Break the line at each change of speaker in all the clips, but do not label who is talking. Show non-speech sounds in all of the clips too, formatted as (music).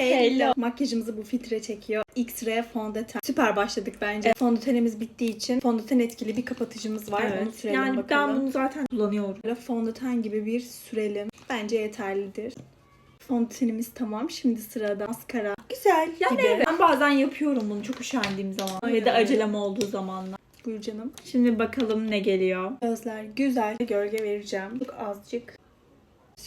Hello. Makyajımızı bu filtre çekiyor. X-Ray fondöten. Süper başladık bence. Fondötenimiz bittiği için fondöten etkili bir kapatıcımız var. Onu sürelim
yani
bakalım.
ben bunu zaten kullanıyorum.
Böyle fondöten gibi bir sürelim. Bence yeterlidir. Fondötenimiz tamam. Şimdi sırada maskara.
Güzel. Yani
Gibi.
evet, ben bazen yapıyorum bunu çok üşendiğim zaman.
Aynen
Ya da acelem olduğu zamanlar.
Buyur canım.
Şimdi bakalım ne geliyor.
Gözler güzel. Gölge vereceğim. Çok azıcık.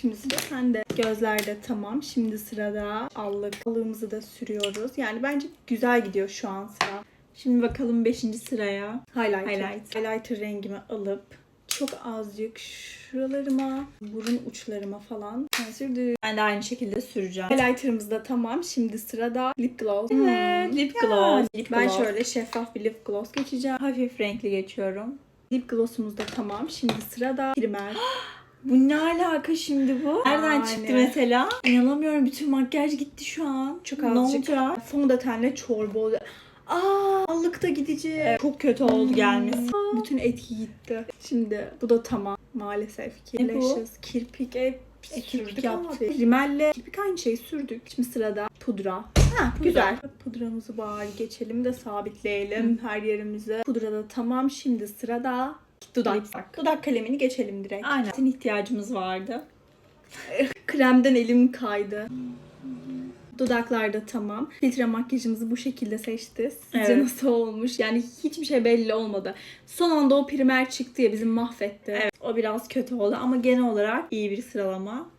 Şimdi sıra sende. Gözler de tamam. Şimdi sırada allık. Allığımızı da sürüyoruz. Yani bence güzel gidiyor şu an sıra.
Şimdi bakalım 5. sıraya.
Highlighter.
Highlight.
Highlighter rengimi alıp çok azıcık şuralarıma, burun uçlarıma falan sürdüm.
Ben de aynı şekilde süreceğim.
Highlighter'ımız da tamam. Şimdi sırada lip gloss.
Evet,
Hmm.
lip
Ya,
gloss. Lip
Ben
gloss.
şöyle şeffaf bir lip gloss geçeceğim.
hafif renkli geçiyorum.
Lip gloss'umuz da tamam. Şimdi sırada primer. (gasps)
Bu ne alaka şimdi bu? Nereden
Yani.
çıktı mesela? İnanamıyorum bütün makyaj gitti şu an.
Çok
ne
azıcık.
olacak?
Fondötenle çorba oldu. Aa, allık da gidecek.
Çok kötü oldu
Hmm.
gelmesi.
Bütün etki gitti. Şimdi bu da tamam maalesef ki.
Ne bu?
Kirpik hep
E, kirpik
yaptık.
ama.
Rimelle kirpik aynı şeyi sürdük. Şimdi sırada pudra. Ha, güzel. Pudramızı bari geçelim de sabitleyelim her yerimize. Pudra da tamam. Şimdi sırada dudak.
Lipstick.
Dudak kalemini geçelim direkt.
Aynen. Zaten ihtiyacımız vardı. (laughs)
Kremden elim kaydı. Dudaklarda tamam. Filtre makyajımızı bu şekilde seçti. Sizce
Evet.
nasıl olmuş? Yani hiçbir şey belli olmadı. Son anda o primer çıktı ya bizi mahvetti.
Evet, o biraz kötü oldu ama genel olarak iyi bir sıralama.